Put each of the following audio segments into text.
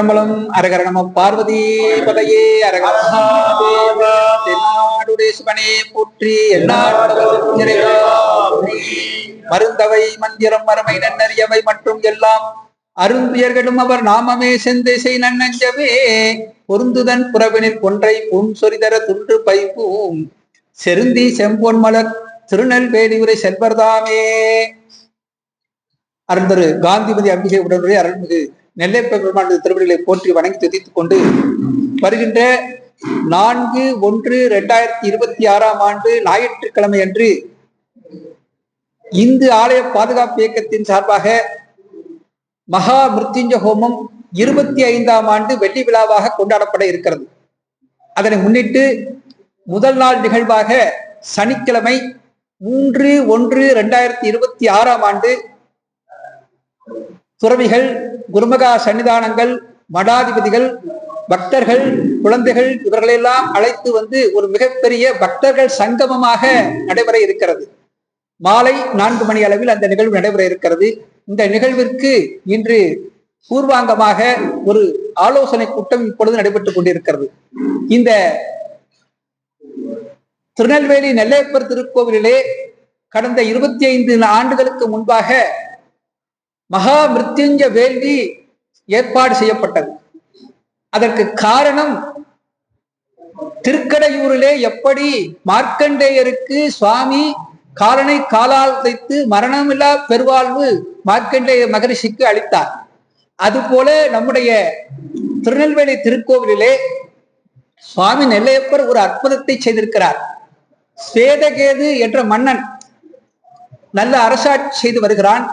கம்பளம் அரகர நம பார்வதி பதையே அரகர சிவனே போற்றி மருந்தவை மந்திரம் மரமை நன்னறியவை மற்றும் எல்லாம். அருந்தியர்களும் அவர் நாமமே செந்திசை நன்னஞ்சவே. பொருந்துதன் புறவினில் கொன்றை புன் சொரிதர துன்று பைப்பும். செருந்தி செம்பொன் மலர் திருநெல்வேலி உரை செல்வர்தாமே. அருந்தரு காந்திமதி அம்பிகை உடனுடைய அருள்மிகு நெல்லை பெருமாள் திருவடிகளை போற்றி வணங்கி துதித்துக் கொண்டு வருகின்ற நான்கு ஒன்று இரண்டாயிரத்தி இருபத்தி ஆறாம் ஆண்டு ஞாயிற்றுக்கிழமை அன்று இந்து ஆலய பாதுகாப்பு இயக்கத்தின் சார்பாக மகா மிருத்யுஞ்ச ஹோமம் இருபத்தி ஐந்தாம் ஆண்டு வெள்ளி விழாவாக கொண்டாடப்பட இருக்கிறது. அதனை முன்னிட்டு முதல் நாள் நிகழ்வாக சனிக்கிழமை மூன்று ஒன்று இரண்டாயிரத்தி இருபத்தி ஆறாம் ஆண்டு துறவிகள் குருமகா சன்னிதானங்கள் மடாதிபதிகள் பக்தர்கள் குழந்தைகள் இவர்களெல்லாம் அழைத்து வந்து ஒரு மிகப்பெரிய பக்தர்கள் சங்கமமாக நடைபெற இருக்கிறது. மாலை நான்கு மணி அளவில் அந்த நிகழ்வு நடைபெற இருக்கிறது. இந்த நிகழ்விற்கு இன்று பூர்வாங்கமாக ஒரு ஆலோசனை கூட்டம் இப்பொழுது நடைபெற்றுக் கொண்டிருக்கிறது. இந்த திருநெல்வேலி நெல்லையப்பர் திருக்கோவிலிலே கடந்த இருபத்தி ஐந்து ஆண்டுகளுக்கு முன்பாக மகா மிருத்யுஞ்ச வேள்வி ஏற்பாடு செய்யப்பட்டது. அதற்கு காரணம் திருக்கடையூரிலே எப்படி மார்க்கண்டேயருக்கு சுவாமி காலனை காலால் வைத்து மரணமில்லா பெருவாழ்வு மார்க்கண்டேய மகரிஷிக்கு அளித்தார். அதுபோல நம்முடைய திருநெல்வேலி திருக்கோவிலிலே சுவாமி நெல்லையப்பர் ஒரு அற்புதத்தை செய்திருக்கிறார். சேதகேது என்ற மன்னன் நல்ல அரசாட்சி செய்து வருகிறான்.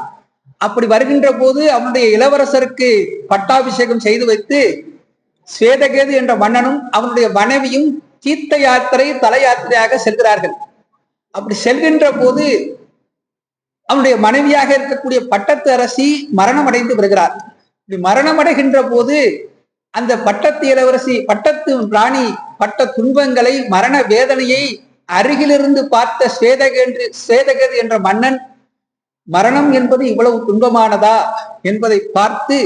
அப்படி வருகின்ற போது அவனுடைய இளவரசருக்கு பட்டாபிஷேகம் செய்து வைத்து ஸ்வேதகேது என்ற மன்னனும் அவனுடைய மனைவியும் தீர்த்த யாத்திரை தல யாத்திரையாக செல்கிறார்கள். அப்படி செல்கின்ற போது அவனுடைய மனைவியாக இருக்கக்கூடிய பட்டத்து அரசி மரணம் அடைந்து வருகிறார் இப்படி மரணம் அடைகின்ற போது அந்த பட்டத்து இளவரசி பட்டத்து ராணி பட்ட துன்பங்களை மரண வேதனையை அருகிலிருந்து பார்த்த ஸ்வேதகேன்று ஸ்வேதகேது என்ற மன்னன் மரணம் என்பது இவ்வளவு துன்பமானதா என்பதை பார்த்து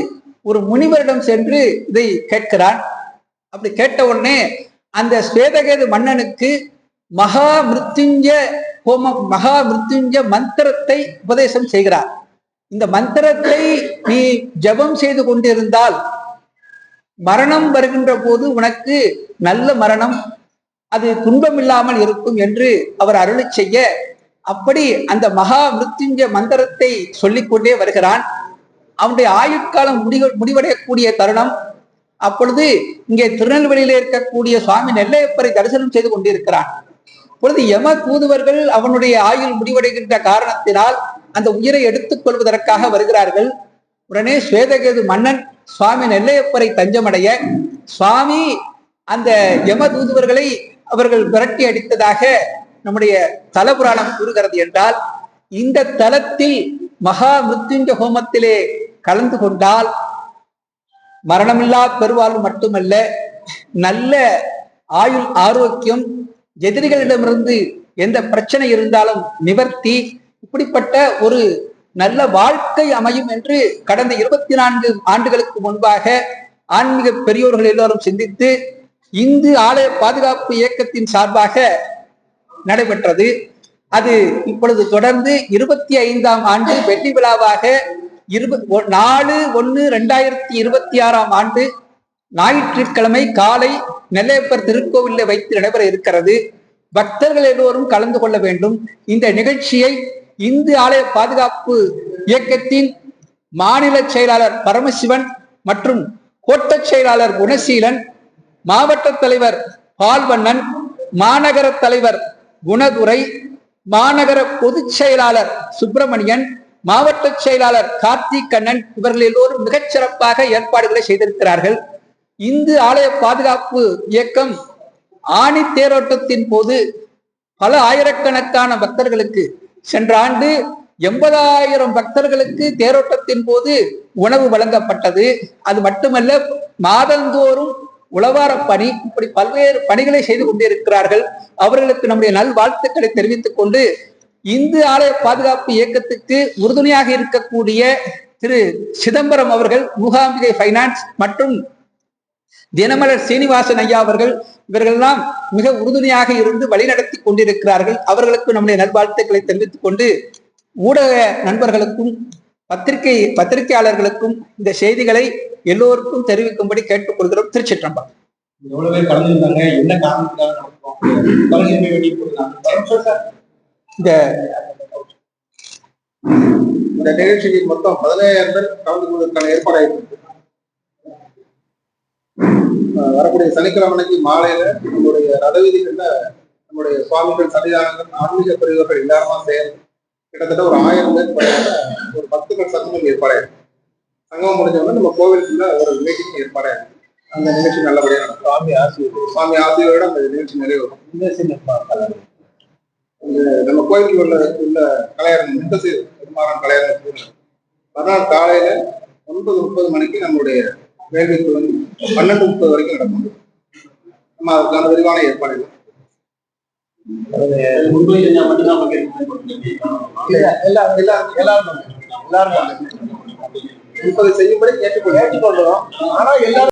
ஒரு முனிவரிடம் சென்று இதை கேட்கிறான். அப்படி கேட்ட உடனே அந்த ஸ்வேதகேது மன்னனுக்கு மகா மிருத்யுஞ்ச ஹோமம் மகா மிருத்யுஞ்ச மந்திரத்தை உபதேசம் செய்கிறார். இந்த மந்திரத்தை நீ ஜபம் செய்து கொண்டிருந்தால் மரணம் வருகின்ற போது உனக்கு நல்ல மரணம் அது துன்பம் இல்லாமல் இருக்கும் என்று அவர் அருளை செய்ய அப்படி அந்த மகா மிருத்யுஞ்ச மந்திரத்தை சொல்லிக்கொண்டே வருகிறான். அவனுடைய ஆயுட்காலம் முடிவு முடிவடையக்கூடிய தருணம். அப்பொழுது இங்கே திருநெல்வேலியில இருக்கக்கூடிய சுவாமி நெல்லையப்பரை தரிசனம் செய்து கொண்டிருக்கிறான். பொழுது யம தூதுவர்கள் அவனுடைய ஆயுள் முடிவடைகின்ற காரணத்தினால் அந்த உயிரை எடுத்துக் கொள்வதற்காக வருகிறார்கள். உடனே ஸ்வேதகேது மன்னன் சுவாமி நெல்லையப்பரை தஞ்சமடைய சுவாமி அந்த யம தூதுவர்களை அவர்கள் விரட்டி அடித்ததாக நம்முடைய தலபுராணம் கூறுகிறது என்றால் இந்த தலத்தில் மகா மிருத்யுஞ்ச ஹோமத்திலே கலந்து கொண்டால் மரணமில்லா பெருவாழ்வு மட்டுமல்ல நல்ல ஆயுள் ஆரோக்கியம் எதிரிகளிடமிருந்து எந்த பிரச்சனை இருந்தாலும் நிவர்த்தி இப்படிப்பட்ட ஒரு நல்ல வாழ்க்கை அமையும் என்று கடந்த இருபத்தி நான்கு ஆண்டுகளுக்கு முன்பாக ஆன்மீக பெரியோர்கள் எல்லோரும் சிந்தித்து இந்து ஆலய பாதுகாப்பு இயக்கத்தின் சார்பாக நடைபெற்றது. அது இப்பொழுது தொடர்ந்து இருபத்தி ஐந்தாம் ஆண்டு வெள்ளி விழாவாக இருப நாலு ஒன்று ரெண்டாயிரத்தி இருபத்தி ஆறாம் ஆண்டு ஞாயிற்றுக்கிழமை காலை நெல்லையப்பர் திருக்கோவிலில் வைத்து நடைபெற இருக்கிறது. பக்தர்கள் எல்லோரும் கலந்து கொள்ள வேண்டும். இந்த நிகழ்ச்சியை இந்து ஆலய பாதுகாப்பு இயக்கத்தின் மாநில செயலாளர் பரமசிவன் மற்றும் கோட்ட செயலாளர் குணசீலன் மாவட்ட தலைவர் பால்வண்ணன் மாநகர தலைவர் குணதுரை மாநகர பொதுச் செயலாளர் சுப்பிரமணியன் மாவட்ட செயலாளர் கார்த்திக் கண்ணன் இவர்கள் எல்லோரும் மிகச்சிறப்பாக ஏற்பாடுகளை செய்திருக்கிறார்கள். இந்து ஆலய பாதுகாப்பு இயக்கம் ஆணி தேரோட்டத்தின் போது பல ஆயிரக்கணக்கான பக்தர்களுக்கு சென்ற ஆண்டு எண்பதாயிரம் பக்தர்களுக்கு தேரோட்டத்தின் போது உணவு வழங்கப்பட்டது. அது மட்டுமல்ல மாதந்தோறும் உளவார பணி இப்படி பல்வேறு பணிகளை செய்து கொண்டிருக்கிறார்கள். அவர்களுக்கு நம்முடைய நல்வாழ்த்துக்களை தெரிவித்துக் கொண்டு இந்து ஆலய பாதுகாப்பு இயக்கத்துக்கு உறுதுணையாக இருக்கக்கூடிய திரு சிதம்பரம் அவர்கள் மூகாம்பிகை பைனான்ஸ் மற்றும் தினமலர் சீனிவாசன் ஐயா அவர்கள் இவர்கள்லாம் மிக உறுதுணையாக இருந்து வழிநடத்தி கொண்டிருக்கிறார்கள். அவர்களுக்கு நம்முடைய நல்வாழ்த்துக்களை தெரிவித்துக் கொண்டு ஊடக நண்பர்களுக்கும் பத்திரிகை பத்திரிகையாளர்களுக்கும் இந்த செய்திகளை எல்லோருக்கும் தெரிவிக்கும்படி திருச்சிற்றம்பலம். கலைஞர் வேண்டி கொடுத்தாங்க இந்த இந்த நிகழ்ச்சிக்கு மொத்தம் பதினையாயிரம் பேர் கலந்து கொள்வதற்கான ஏற்பாடு ஆயிருக்கு அஹ் வரக்கூடிய சனிக்கிழமை அன்னைக்கு மாலையில நம்மளுடைய ரதவீதிகள்ல நம்முடைய சுவாமிகள் சன்னிதானங்கள் ஆன்மீக பிரிவுகள் எல்லாருமா சேர்ந்து கிட்டத்தட்ட ஒரு ஆயிரம் பேர் ஒரு சங்கமம் ஏற்பாடாயிருக்கு. சங்கமம் முடிஞ்சவொடனே நம்ம கோவிலுக்குள்ள ஒரு மீட்டிங் ஏற்பாடாயிருக்கு. அந்த நிகழ்ச்சி நல்லபடியா நடக்கும். சுவாமி ஆசிரியர் சுவாமி ஆசிரியரோட அந்த நிகழ்ச்சி நிறைவேறும். இந்த நம்ம கோயிலுக்கு உள்ள உள்ள கலையரங்கம் முந்தசி பெருமாறான் கலையரங்கம் மறுநாள் காலையில ஒன்பது முப்பது மணிக்கு நம்மளுடைய வேள்விக்கு வந்து பன்னெண்டு முப்பது வரைக்கும் நடக்கும். நம்ம அதுக்கான விரிவான ஏற்பாடுகள். எல்லாரும் எல்லாரும் எல்லாரும் செய்யும்படி கேட்டுக்கொள்கிறோம் ஆனா எல்லாரும்